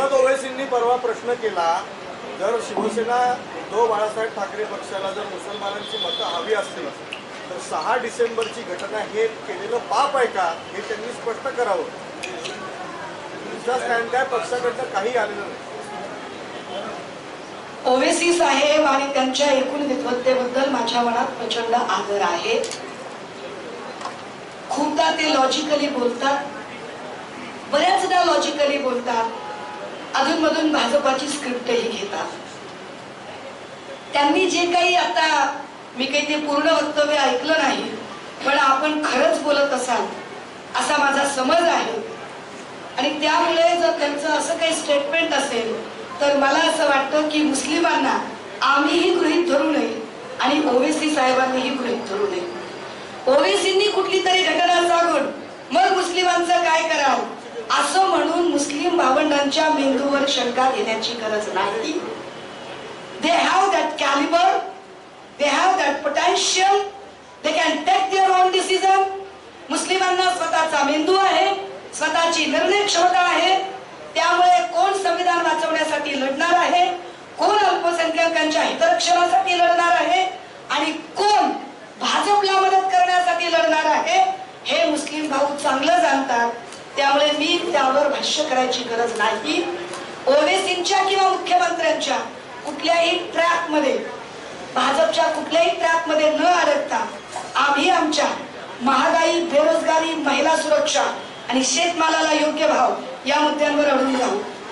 प्रसाद ओवैसींनी परवा प्रश्न केला जर शिवसेना उद्धव बाळासाहेब ठाकरे पक्षाला जर मुसलमानांची मतं हवी असतील तर सहा डिसेंबरची घटना हे केलेलं पाप आहे का हे त्यांनी स्पष्ट करावं. तुमचा स्टँड काय पक्षाकडनं काही आलेलं नाही. ओवेसी साहेब आणि त्यांच्या एकूण विद्वत्तेबद्दल माझ्या मनात प्रचंड आदर आहे. खूपदा ते लॉजिकली बोलतात बऱ्याचदा लॉजिकली बोलतात. अधूनमधून भाजपाची स्क्रिप्टही घेतात. त्यांनी जे काही आता मी काही ते पूर्ण वक्तव्य ऐकलं नाही पण आपण खरंच बोलत असाल असा माझा समज आहे. आणि त्यामुळे जर त्यांचं असं काही स्टेटमेंट असेल तर मला असं वाटतं की मुस्लिमांना आम्हीही गृहीत धरू नये आणि ओवेसी साहेबांनीही गृहीत धरू नये ओवेसींनी कुठली तरी घटना सांगून मग मुस्लिमांचं काय कराल असं म्हणून त्यांच्या मेंदूवर शंका घेण्याची गरज नाही. They have that calibre they have that potential they can take their own decision मुस्लिमांना स्वतःचा मेंदू आहे स्वतःची निर्णय क्षमता आहे. त्यामुळे कोण संविधान वाचवण्यासाठी लढणार आहे? कोण अल्पसंख्याकांच्या हितरक्षणासाठी लढणार आहे? आणि कोण भाजपला मदत करण्यासाठी लढणार आहे? हे मुस्लिम भाऊ चांगलं जाणतात. त्यामुळे मी त्यावर भाष्य करायची गरज नाही. ओवेसींच्या किंवा मुख्यमंत्र्यांच्या कुठल्याही ट्रॅकमध्ये भाजपच्या कुठल्याही ट्रॅकमध्ये न अडकता आम्ही आमच्या महागाई बेरोजगारी महिला सुरक्षा आणि शेतमालाला योग्य भाव या मुद्द्यांवर अडून राहू